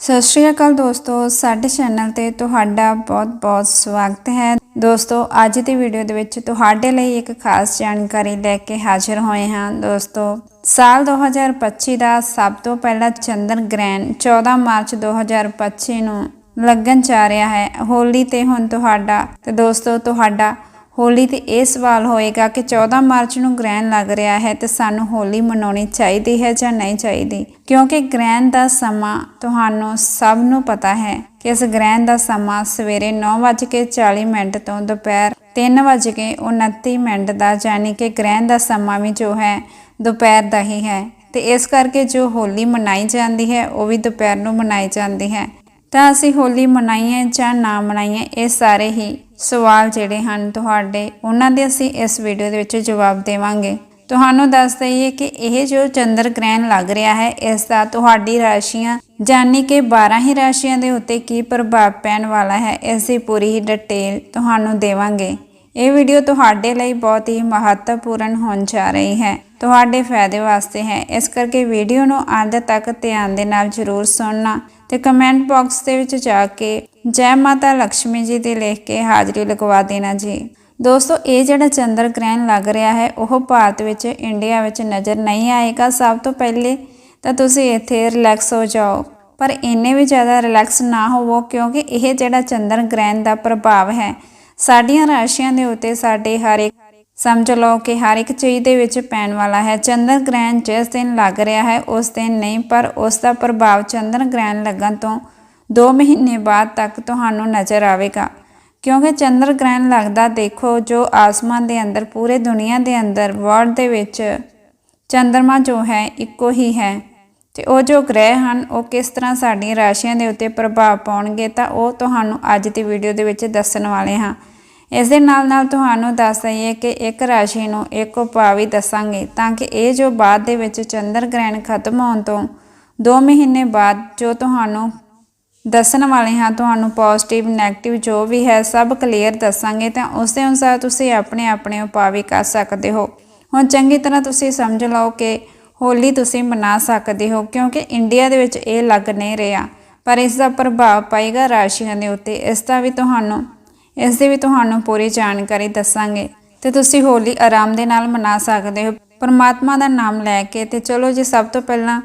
ਸਤਿ ਸ਼੍ਰੀ ਅਕਾਲ ਦੋਸਤੋ, ਸਾਡੇ ਚੈਨਲ ਤੇ ਤੁਹਾਡਾ ਬਹੁਤ-ਬਹੁਤ ਸਵਾਗਤ ਹੈ। ਦੋਸਤੋ, ਅੱਜ ਦੀ ਵੀਡੀਓ ਦੇ ਵਿੱਚ ਤੁਹਾਡੇ ਲਈ ਇੱਕ ਖਾਸ ਜਾਣਕਾਰੀ ਲੈ ਕੇ ਹਾਜ਼ਰ ਹੋਏ ਹਾਂ। ਦੋਸਤੋ, ਸਾਲ 2025 ਦਾ ਸਭ ਤੋਂ ਪਹਿਲਾ ਚੰਦਰ ਗ੍ਰਹਿਣ 14 ਮਾਰਚ 2025 ਨੂੰ ਲੱਗਣ ਜਾ ਰਿਹਾ ਹੈ। ਹੋਲੀ ਤੇ ਹੁਣ ਤੁਹਾਡਾ, ਤੇ ਦੋਸਤੋ, ਤੁਹਾਡਾ ਹੋਲੀ ਤੇ ਇਹ ਸਵਾਲ ਹੋਏਗਾ ਕਿ 14 ਮਾਰਚ ਨੂੰ ਗ੍ਰਹਿਣ ਲੱਗ ਰਿਹਾ ਹੈ ਤੇ ਸਾਨੂੰ ਹੋਲੀ ਮਨਾਉਣੀ ਚਾਹੀਦੀ ਹੈ ਜਾਂ ਨਹੀਂ ਚਾਹੀਦੀ? ਕਿਉਂਕਿ ਗ੍ਰਹਿਣ ਦਾ ਸਮਾਂ ਤੁਹਾਨੂੰ ਸਭ ਨੂੰ ਪਤਾ ਹੈ ਕਿ ਇਸ ਗ੍ਰਹਿਣ ਦਾ ਸਮਾਂ ਸਵੇਰੇ 9:40 ਮਿੰਟ ਤੋਂ ਦੁਪਹਿਰ 3:29 ਮਿੰਟ ਦਾ, ਯਾਨੀ ਕਿ ਗ੍ਰਹਿਣ ਦਾ ਸਮਾਂ ਵੀ ਜੋ ਹੈ, ਦੁਪਹਿਰ ਦਾ ਹੀ ਹੈ। ਤੇ ਇਸ ਕਰਕੇ ਜੋ ਹੋਲੀ ਮਨਾਈ ਜਾਂਦੀ ਹੈ, ਉਹ ਵੀ ਦੁਪਹਿਰ ਨੂੰ ਮਨਾਈ ਜਾਂਦੀ ਹੈ। ਤਾਂ ਅਸੀਂ ਹੋਲੀ ਮਨਾਈਏ ਜਾਂ ਨਾ ਮਨਾਈਏ, ਇਹ ਸਾਰੇ ਹੀ ਸਵਾਲ ਜਿਹੜੇ ਹਨ ਤੁਹਾਡੇ, ਉਹਨਾਂ ਦੇ ਅਸੀਂ ਇਸ ਵੀਡੀਓ ਦੇ ਵਿੱਚ ਜਵਾਬ ਦੇਵਾਂਗੇ। ਤੁਹਾਨੂੰ ਦੱਸ ਦਈਏ ਕਿ ਇਹ ਜੋ ਚੰਦਰ ਗ੍ਰਹਿਣ ਲੱਗ ਰਿਹਾ ਹੈ, ਇਸ ਦਾ ਤੁਹਾਡੀ ਰਾਸ਼ੀਆਂ ਜਾਨੀ ਕਿ 12 ਹੀ ਰਾਸ਼ੀਆਂ ਦੇ ਉੱਤੇ ਕੀ ਪ੍ਰਭਾਵ ਪੈਣ ਵਾਲਾ ਹੈ, ਇਸ ਦੀ ਪੂਰੀ ਹੀ ਡਿਟੇਲ ਤੁਹਾਨੂੰ ਦੇਵਾਂਗੇ। ਇਹ ਵੀਡੀਓ ਤੁਹਾਡੇ ਲਈ ਬਹੁਤ ਹੀ ਮਹੱਤਵਪੂਰਨ ਹੋਣ ਜਾ ਰਹੀ ਹੈ। ਤੁਹਾਡੇ ਫਾਇਦੇ ਵਾਸਤੇ ਹੈ। ਇਸ ਕਰਕੇ ਵੀਡੀਓ ਨੂੰ ਅੰਤ ਤੱਕ ਧਿਆਨ ਦੇ ਨਾਲ ਜ਼ਰੂਰ ਸੁਣਨਾ ਤੇ ਕਮੈਂਟ ਬਾਕਸ ਦੇ ਵਿੱਚ ਜਾ ਕੇ ਜੈ ਮਾਤਾ ਲక్ష్ਮੀ ਜੀ ਦੇ ਲਿਖ ਕੇ ਹਾਜ਼ਰੀ ਲਗਵਾ ਦੇਣਾ ਜੀ। ਦੋਸਤੋ, ਇਹ ਜਿਹੜਾ ਚੰਦਰ ਗ੍ਰਹਿਣ ਲੱਗ ਰਿਹਾ ਹੈ, ਉਹ ਭਾਰਤ ਵਿੱਚ, ਇੰਡੀਆ ਵਿੱਚ ਨਜ਼ਰ ਨਹੀਂ ਆਏਗਾ। ਸਭ ਤੋਂ ਪਹਿਲੇ ਤਾਂ ਤੁਸੀਂ ਇੱਥੇ ਰਿਲੈਕਸ ਹੋ ਜਾਓ। ਪਰ ਇੰਨੇ ਵੀ ਜ਼ਿਆਦਾ ਰਿਲੈਕਸ ਨਾ ਹੋਵੋ, ਕਿਉਂਕਿ ਇਹ ਜਿਹੜਾ ਚੰਦਰ ਗ੍ਰਹਿਣ ਦਾ ਪ੍ਰਭਾਵ ਹੈ, ਸਾਡੀਆਂ ਰਾਸ਼ੀਆਂ ਦੇ ਉੱਤੇ ਸਾਡੇ ਹਰ ਇੱਕ ਸਮਝ ਲਓ ਕਿ ਹਰ ਇੱਕ ਚੀਜ਼ ਦੇ ਵਿੱਚ ਪੈਣ ਵਾਲਾ ਹੈ। ਚੰਦਰ ਗ੍ਰਹਿਣ ਜਿਸ ਦਿਨ ਲੱਗ ਰਿਹਾ ਹੈ, ਉਸ ਦਿਨ ਨਹੀਂ, ਪਰ ਉਸ ਦਾ ਪ੍ਰਭਾਵ ਚੰਦਰ ਗ੍ਰਹਿਣ ਲੱਗਣ ਤੋਂ 2 ਮਹੀਨੇ ਬਾਅਦ ਤੱਕ ਤੁਹਾਨੂੰ ਨਜ਼ਰ ਆਵੇਗਾ। ਕਿਉਂਕਿ ਚੰਦਰ ਗ੍ਰਹਿਣ ਲੱਗਦਾ ਦੇਖੋ ਜੋ ਆਸਮਾਨ ਦੇ ਅੰਦਰ, ਪੂਰੇ ਦੁਨੀਆ ਦੇ ਅੰਦਰ ਵਰਲਡ ਦੇ ਵਿੱਚ ਚੰਦਰਮਾ ਜੋ ਹੈ, ਇੱਕੋ ਹੀ ਹੈ। ਤੇ ਉਹ ਜੋ ਗ੍ਰਹਿ ਹਨ, ਉਹ ਕਿਸ ਤਰ੍ਹਾਂ ਸਾਡੀਆਂ ਰਾਸ਼ੀਆਂ ਦੇ ਉੱਤੇ ਪ੍ਰਭਾਵ ਪਾਉਣਗੇ, ਤਾਂ ਉਹ ਤੁਹਾਨੂੰ ਅੱਜ ਦੀ ਵੀਡੀਓ ਦੇ ਵਿੱਚ ਦੱਸਣ ਵਾਲੇ ਹਾਂ। ਇਸ ਦੇ ਨਾਲ ਨਾਲ ਤੁਹਾਨੂੰ ਦੱਸ ਦਈਏ ਕਿ ਇੱਕ ਰਾਸ਼ੀ ਨੂੰ ਇੱਕ ਉਪਾਅ ਵੀ ਦੱਸਾਂਗੇ, ਤਾਂ ਕਿ ਇਹ ਜੋ ਬਾਅਦ ਦੇ ਵਿੱਚ ਚੰਦਰ ਗ੍ਰਹਿਣ ਖਤਮ ਹੋਣ ਤੋਂ 2 ਮਹੀਨੇ ਬਾਅਦ ਜੋ ਤੁਹਾਨੂੰ ਦੱਸਣ ਵਾਲੇ ਹਾਂ, ਤੁਹਾਨੂੰ ਪੋਜ਼ਿਟਿਵ 네ਗੇਟਿਵ ਜੋ ਵੀ ਹੈ, ਸਭ ਕਲੀਅਰ ਦੱਸਾਂਗੇ ਤਾਂ ਉਸ ਦੇ ਅਨੁਸਾਰ ਤੁਸੀਂ ਆਪਣੇ ਆਪਣੇ ਉਪਾਅ ਵੀ ਕਰ ਸਕਦੇ ਹੋ। ਹੁਣ ਚੰਗੀ ਤਰ੍ਹਾਂ ਤੁਸੀਂ ਸਮਝ ਲਓ ਕਿ ਹੋਲੀ ਤੁਸੀਂ ਮਨਾ ਸਕਦੇ ਹੋ, ਕਿਉਂਕਿ ਇੰਡੀਆ ਦੇ ਵਿੱਚ ਇਹ ਲੱਗ ਨਹੀਂ ਰਿਹਾ। ਪਰ ਇਸ ਦਾ ਪ੍ਰਭਾਵ ਪਏਗਾ ਰਾਸ਼ੀਆਂ ਦੇ ਉੱਤੇ। ਇਸ ਦਾ ਵੀ ਤੁਹਾਨੂੰ, ਇਸ ਦੀ ਵੀ ਤੁਹਾਨੂੰ ਪੂਰੀ ਜਾਣਕਾਰੀ ਦੱਸਾਂਗੇ। ਤੇ ਤੁਸੀਂ ਹੋਲੀ ਆਰਾਮ ਦੇ ਨਾਲ ਮਨਾ ਸਕਦੇ ਹੋ। ਪਰਮਾਤਮਾ ਦਾ ਨਾਮ ਲੈ ਕੇ ਤੇ ਚਲੋ ਜੀ, ਸਭ ਤੋਂ ਪਹਿਲਾਂ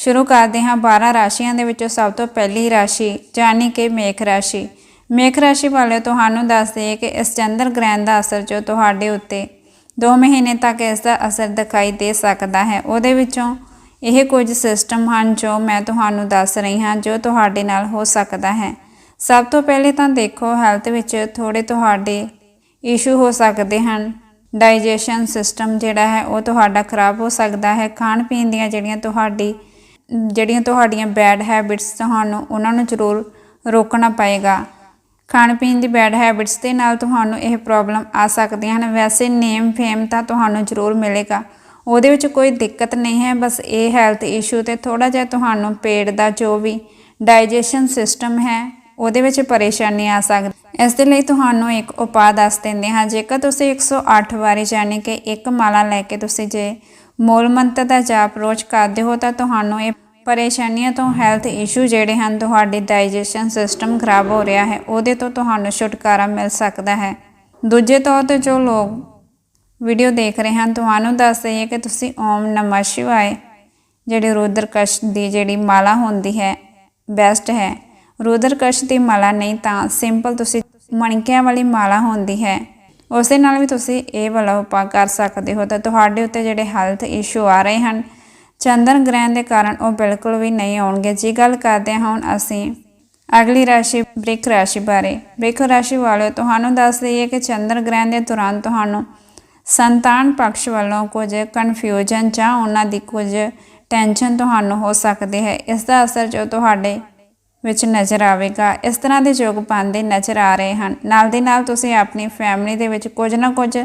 ਸ਼ੁਰੂ ਕਰਦੇ ਹਾਂ 12 ਰਾਸ਼ੀਆਂ ਦੇ ਵਿੱਚੋਂ ਸਭ ਤੋਂ ਪਹਿਲੀ ਰਾਸ਼ੀ ਜਾਨੀ ਕਿ ਮੇਖ ਰਾਸ਼ੀ। ਮੇਖ ਰਾਸ਼ੀ ਵਾਲੇ ਤੁਹਾਨੂੰ ਦੱਸ ਦਈਏ ਕਿ ਇਸ ਚੰਦਰ ਗ੍ਰਹਿਣ ਦਾ ਅਸਰ ਜੋ ਤੁਹਾਡੇ ਉੱਤੇ 2 ਮਹੀਨੇ ਤੱਕ ਇਸ ਦਾ ਅਸਰ ਦਿਖਾਈ ਦੇ ਸਕਦਾ ਹੈ, ਉਹਦੇ ਵਿੱਚੋਂ ਇਹ ਕੁਝ ਸਿਸਟਮ ਹਨ ਜੋ ਮੈਂ ਤੁਹਾਨੂੰ ਦੱਸ ਰਹੀ ਹਾਂ, ਜੋ ਤੁਹਾਡੇ ਨਾਲ ਹੋ ਸਕਦਾ ਹੈ। ਸਭ ਤੋਂ ਪਹਿਲੇ ਤਾਂ ਦੇਖੋ ਹੈਲਥ ਵਿੱਚ ਥੋੜੇ ਤੁਹਾਡੇ ਇਸ਼ੂ ਹੋ ਸਕਦੇ ਹਨ। ਡਾਈਜੈਸ਼ਨ ਸਿਸਟਮ ਜਿਹੜਾ ਹੈ, ਉਹ ਤੁਹਾਡਾ ਖਰਾਬ ਹੋ ਸਕਦਾ ਹੈ। ਖਾਣ ਪੀਣ ਦੀਆਂ ਜਿਹੜੀਆਂ ਤੁਹਾਡੀ ਜਿਹੜੀਆਂ ਤੁਹਾਡੀਆਂ ਬੈਡ ਹੈਬਿਟਸ ਤੁਹਾਨੂੰ, ਉਹਨਾਂ ਨੂੰ ਜ਼ਰੂਰ ਰੋਕਣਾ ਪਏਗਾ। ਖਾਣ ਪੀਣ ਦੀ ਬੈਡ ਹੈਬਿਟਸ ਦੇ ਨਾਲ ਤੁਹਾਨੂੰ ਇਹ ਪ੍ਰੋਬਲਮ ਆ ਸਕਦੀਆਂ ਹਨ। ਵੈਸੇ ਨੇਮ ਫੇਮ ਤਾਂ ਤੁਹਾਨੂੰ ਜ਼ਰੂਰ ਮਿਲੇਗਾ। ਉਹਦੇ ਵਿੱਚ ਕੋਈ ਦਿੱਕਤ ਨਹੀਂ ਹੈ, ਬਸ ਇਹ ਹੈਲਥ ਇਸ਼ੂ ਤੇ ਥੋੜਾ ਜਿਹਾ ਤੁਹਾਨੂੰ ਪੇਟ ਦਾ ਜੋ ਵੀ ਡਾਈਜੈਸ਼ਨ ਸਿਸਟਮ ਹੈ, ਉਹਦੇ ਵਿੱਚ ਪਰੇਸ਼ਾਨੀ ਆ ਸਕਦੀ ਇਸ ਦੇ ਲਈ ਤੁਹਾਨੂੰ ਇੱਕ ਉਪਾਅ ਦੱਸ ਦਿੰਦੇ ਹਾਂ। ਜੇਕਰ ਤੁਸੀਂ 108 ਵਾਰੀ ਯਾਨੀ ਕਿ ਇੱਕ ਮਾਲਾ ਲੈ ਕੇ ਤੁਸੀਂ ਜੇ ਮੂਲ ਮੰਤਰ ਦਾ ਜਾਪ ਰੋਜ਼ ਕਰਦੇ ਹੋ ਤਾਂ ਤੁਹਾਨੂੰ ਇਹ ਪਰੇਸ਼ਾਨੀਆਂ ਤੋਂ ਹੈਲਥ ਇਸ਼ੂ ਜਿਹੜੇ ਹਨ, ਤੁਹਾਡੇ ਡਾਈਜੈਸ਼ਨ ਸਿਸਟਮ ਖਰਾਬ ਹੋ ਰਿਹਾ ਹੈ, ਉਹਦੇ ਤੋਂ ਤੁਹਾਨੂੰ ਛੁਟਕਾਰਾ ਮਿਲ ਸਕਦਾ ਹੈ। ਦੂਜੇ ਤੌਰ ਤੇ ਜੋ ਲੋਕ ਵੀਡੀਓ ਦੇਖ ਰਹੇ ਹਨ, ਤੁਹਾਨੂੰ ਦੱਸ ਦਈਏ ਕਿ ਤੁਸੀਂ ਓਮ ਨਮः ਸ਼ਿਵਾਏ, ਜਿਹੜੀ ਰੁਦਰਕਸ਼ ਦੀ ਜਿਹੜੀ ਮਾਲਾ ਹੁੰਦੀ ਹੈ ਬੈਸਟ ਹੈ। ਰੁਦਰਕਸ਼ ਦੀ ਮਾਲਾ ਨਹੀਂ ਤਾਂ ਸਿੰਪਲ ਤੁਸੀਂ ਮਣਕਿਆਂ ਵਾਲੀ ਮਾਲਾ ਹੁੰਦੀ ਹੈ। ਉਸ ਦੇ ਨਾਲ ਵੀ ਤੁਸੀਂ ਇਹ ਵਾਲਾ ਉਪਾਅ ਕਰ ਸਕਦੇ ਹੋ ਤਾਂ ਤੁਹਾਡੇ ਉੱਤੇ ਜਿਹੜੇ ਹੈਲਥ ਇਸ਼ੂ ਆ ਰਹੇ ਹਨ, ਚੰਦਨ ਗ੍ਰਹਿਣ ਦੇ ਕਾਰਨ ਉਹ ਬਿਲਕੁਲ ਵੀ ਨਹੀਂ ਆਉਣਗੇ। ਜੀ ਗੱਲ ਕਰਦੇ ਹਾਂ ਹੁਣ ਅਸੀਂ ਅਗਲੀ ਰਾਸ਼ੀ ਬ੍ਰਿਕ ਰਾਸ਼ੀ ਬਾਰੇ। ਬ੍ਰਿਕ ਰਾਸ਼ੀ ਵਾਲਿਓ, ਤੁਹਾਨੂੰ ਦੱਸ ਦਈਏ ਕਿ ਚੰਦਰ ਗ੍ਰਹਿਣ ਦੇ ਦੌਰਾਨ ਤੁਹਾਨੂੰ ਸੰਤਾਨ ਪਕਸ਼ ਵੱਲੋਂ ਕੁਝ ਕਨਫਿਊਜ਼ਨ ਜਾਂ ਉਹਨਾਂ ਦੀ ਕੁਝ ਟੈਨਸ਼ਨ ਤੁਹਾਨੂੰ ਹੋ ਸਕਦੀ ਹੈ। ਇਸ ਦਾ ਅਸਰ ਜੋ ਤੁਹਾਡੇ ਵਿੱਚ ਨਜ਼ਰ ਆਵੇਗਾ। ਇਸ ਤਰ੍ਹਾਂ ਦੇ ਯੋਗ ਪਾਉਂਦੇ ਨਜ਼ਰ ਆ ਰਹੇ ਹਨ। ਨਾਲ ਦੇ ਨਾਲ ਤੁਸੀਂ ਆਪਣੀ ਫੈਮਿਲੀ ਦੇ ਵਿੱਚ ਕੁਝ ਨਾ ਕੁਝ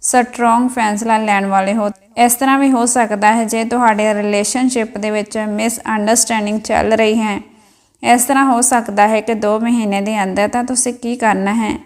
ਸਟਰੋਂਗ ਫੈਸਲਾ ਲੈਣ ਵਾਲੇ ਹੋ। ਇਸ ਤਰ੍ਹਾਂ ਵੀ ਹੋ ਸਕਦਾ ਹੈ ਜੇ ਤੁਹਾਡੇ ਰਿਲੇਸ਼ਨਸ਼ਿਪ ਦੇ ਵਿੱਚ ਮਿਸ ਅੰਡਰਸਟੈਂਡਿੰਗ ਚੱਲ ਰਹੀ ਹੈ। ਇਸ ਤਰ੍ਹਾਂ ਹੋ ਸਕਦਾ ਹੈ ਕਿ 2 ਮਹੀਨੇ ਦੇ ਅੰਦਰ ਤਾਂ ਤੁਸੀਂ ਕੀ ਕਰਨਾ ਹੈ?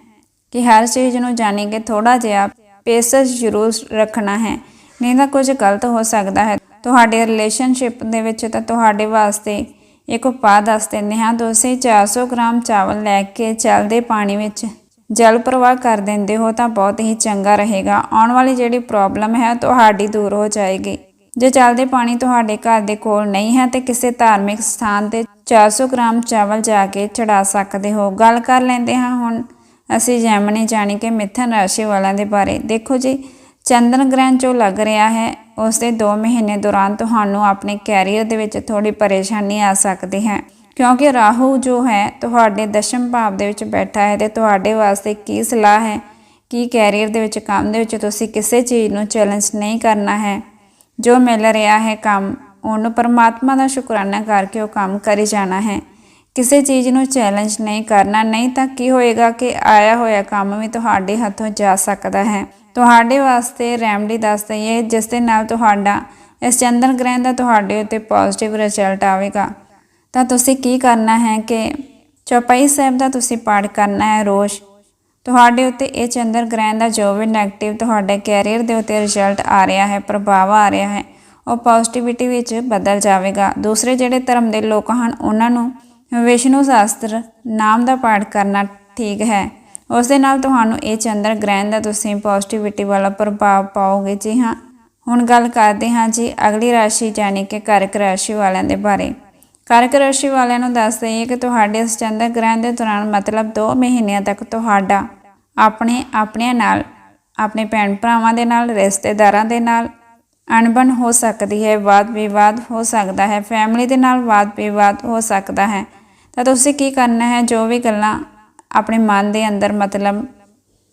ਕਿ ਹਰ ਚੀਜ਼ ਨੂੰ ਜਾਣੀ ਕਿ ਥੋੜਾ ਜਿਹਾ ਪੇਸਸ ਜ਼ਰੂਰ ਰੱਖਣਾ ਹੈ। ਨਹੀਂ ਤਾਂ ਕੁਝ ਗਲਤ ਹੋ ਸਕਦਾ ਹੈ। ਤੁਹਾਡੇ ਰਿਲੇਸ਼ਨਸ਼ਿਪ ਦੇ ਵਿੱਚ ਤਾਂ ਤੁਹਾਡੇ ਵਾਸਤੇ ਇੱਕ ਉਪਾਅ ਦੱਸ ਦਿੰਦੇ ਹਾਂ। ਤੁਸੀਂ 400 ਗ੍ਰਾਮ ਚਾਵਲ ਲੈ ਕੇ ਚੱਲਦੇ ਪਾਣੀ ਵਿੱਚ ਜਲ ਪ੍ਰਵਾਹ ਕਰ ਦਿੰਦੇ ਹੋ ਤਾਂ ਬਹੁਤ ਹੀ ਚੰਗਾ ਰਹੇਗਾ। ਆਉਣ ਵਾਲੀ ਜਿਹੜੀ ਪ੍ਰੋਬਲਮ ਹੈ, ਤੁਹਾਡੀ ਦੂਰ ਹੋ ਜਾਏਗੀ। ਜੇ ਚੱਲਦੇ ਪਾਣੀ ਤੁਹਾਡੇ ਘਰ ਦੇ ਕੋਲ ਨਹੀਂ ਹੈ, ਤੇ ਕਿਸੇ ਧਾਰਮਿਕ ਸਥਾਨ ਤੇ 400 ਗ੍ਰਾਮ ਚਾਵਲ ਜਾ ਕੇ ਚੜਾ ਸਕਦੇ ਹੋ। ਗੱਲ ਕਰ ਲੈਂਦੇ ਹਾਂ ਹੁਣ ਅਸੀਂ ਜੈਮਨੀ ਜਾਣੀ ਕਿ ਮਿਥਨ ਰਾਸ਼ੀ ਵਾਲਿਆਂ ਦੇ ਬਾਰੇ। ਦੇਖੋ ਜੀ ਚੰਦਨ ਗ੍ਰਹਿਣ ਜੋ ਲੱਗ ਰਿਹਾ ਹੈ। ਉਸ ਦੇ 2 ਮਹੀਨੇ ਦੌਰਾਨ ਤੁਹਾਨੂੰ ਆਪਣੇ ਕੈਰੀਅਰ ਦੇ ਵਿੱਚ ਥੋੜੀ ਪਰੇਸ਼ਾਨੀ ਆ ਸਕਦੀ ਹੈ। ਕਿਉਂਕਿ ਰਾਹੂ ਜੋ ਹੈ, ਤੁਹਾਡੇ ਦਸ਼ਮ ਭਾਵ ਦੇ ਵਿੱਚ ਬੈਠਾ ਹੈ ਤੇ ਤੁਹਾਡੇ ਵਾਸਤੇ ਕੀ ਸਲਾਹ ਹੈ? ਕੀ ਕੈਰੀਅਰ ਦੇ ਵਿੱਚ ਕੰਮ ਦੇ ਵਿੱਚ ਤੁਸੀਂ ਕਿਸੇ ਚੀਜ਼ ਨੂੰ ਚੈਲੰਜ ਨਹੀਂ ਕਰਨਾ ਹੈ? ਜੋ ਮਿਲ ਰਿਹਾ ਹੈ ਕੰਮ, ਉਹਨੂੰ ਪਰਮਾਤਮਾ ਦਾ ਸ਼ੁਕਰਾਨਾ ਕਰਕੇ ਉਹ ਕੰਮ ਕਰੀ ਜਾਣਾ ਹੈ। ਕਿਸੇ ਚੀਜ਼ ਨੂੰ ਚੈਲੰਜ ਨਹੀਂ ਕਰਨਾ, ਨਹੀਂ ਤਾਂ ਕੀ ਹੋਏਗਾ ਕਿ ਆਇਆ ਹੋਇਆ ਕੰਮ ਵੀ ਤੁਹਾਡੇ ਹੱਥੋਂ ਜਾ ਸਕਦਾ ਹੈ? ਤੁਹਾਡੇ ਵਾਸਤੇ, ਰੈਮਡੀ ਦੱਸ ਦਈਏ, ਜਿਸ ਦੇ ਨਾਲ ਤੁਹਾਡਾ, ਇਸ ਚੰਦਨ ਗ੍ਰਹਿਣ ਦਾ ਤੁਹਾਡੇ ਉੱਤੇ ਪੋਜ਼ਿਟਿਵ ਰਿਜ਼ਲਟ ਆਵੇਗਾ। ਤਾਂ ਤੁਸੀਂ ਕੀ ਕਰਨਾ ਹੈ ਕਿ ਚੌਪਾਈ ਸਾਹਿਬ ਦਾ ਤੁਸੀਂ ਪਾਠ ਕਰਨਾ ਹੈ ਰੋਜ਼। ਤੁਹਾਡੇ ਉੱਤੇ ਇਹ ਚੰਦਰ ਗ੍ਰਹਿਣ ਦਾ ਜੋ ਵੀ 네ਗੇਟਿਵ ਤੁਹਾਡੇ ਕੈਰੀਅਰ ਦੇ ਉੱਤੇ ਰਿਜ਼ਲਟ ਆ ਰਿਹਾ ਹੈ, ਪ੍ਰਭਾਵ ਆ ਰਿਹਾ ਹੈ, ਉਹ ਪੋਜ਼ਿਟਿਵਿਟੀ ਵਿੱਚ ਬਦਲ ਜਾਵੇਗਾ। ਦੂਸਰੇ ਜਿਹੜੇ ਧਰਮ ਦੇ ਲੋਕ ਹਨ, ਉਹਨਾਂ ਨੂੰ ਵਿਸ਼ਨੂੰ ਸ਼ਾਸਤਰ ਨਾਮ ਦਾ ਪਾਠ ਕਰਨਾ ਠੀਕ ਹੈ। ਉਸ ਦੇ ਨਾਲ ਤੁਹਾਨੂੰ ਇਹ ਚੰਦਰ ਗ੍ਰਹਿਣ ਦਾ ਤੁਸੀਂ ਪੋਜ਼ਿਟਿਵਿਟੀ ਵਾਲਾ ਪ੍ਰਭਾਵ ਪਾਓਗੇ ਜੀ ਹਾਂ। ਹੁਣ ਗੱਲ ਕਰਦੇ ਹਾਂ ਜੀ ਅਗਲੀ ਰਾਸ਼ੀ ਯਾਨੀ ਕਿ ਕਰਕ ਰਾਸ਼ੀ ਵਾਲਿਆਂ ਦੇ ਬਾਰੇ। ਕਰਕ ਰਾਸ਼ੀ ਵਾਲਿਆਂ ਨੂੰ ਦੱਸ ਦਈਏ ਕਿ ਤੁਹਾਡੇ ਇਸ ਚੰਦਰ ਗ੍ਰਹਿਣ ਦੇ ਦੌਰਾਨ ਮਤਲਬ 2 ਮਹੀਨਿਆਂ ਤੱਕ ਤੁਹਾਡਾ ਆਪਣੇ ਆਪਣਿਆਂ ਨਾਲ, ਆਪਣੇ ਭੈਣ ਭਰਾਵਾਂ ਦੇ ਨਾਲ, ਰਿਸ਼ਤੇਦਾਰਾਂ ਦੇ ਨਾਲ ਅਣਬਣ ਹੋ ਸਕਦੀ ਹੈ, ਵਾਦ ਵਿਵਾਦ ਹੋ ਸਕਦਾ ਹੈ ਫੈਮਿਲੀ ਦੇ ਨਾਲ ਵਾਦ ਵਿਵਾਦ ਹੋ ਸਕਦਾ ਹੈ। ਤਾਂ ਤੁਸੀਂ ਕੀ ਕਰਨਾ ਹੈ? ਜੋ ਵੀ ਗੱਲਾਂ ਆਪਣੇ ਮਨ ਦੇ ਅੰਦਰ ਮਤਲਬ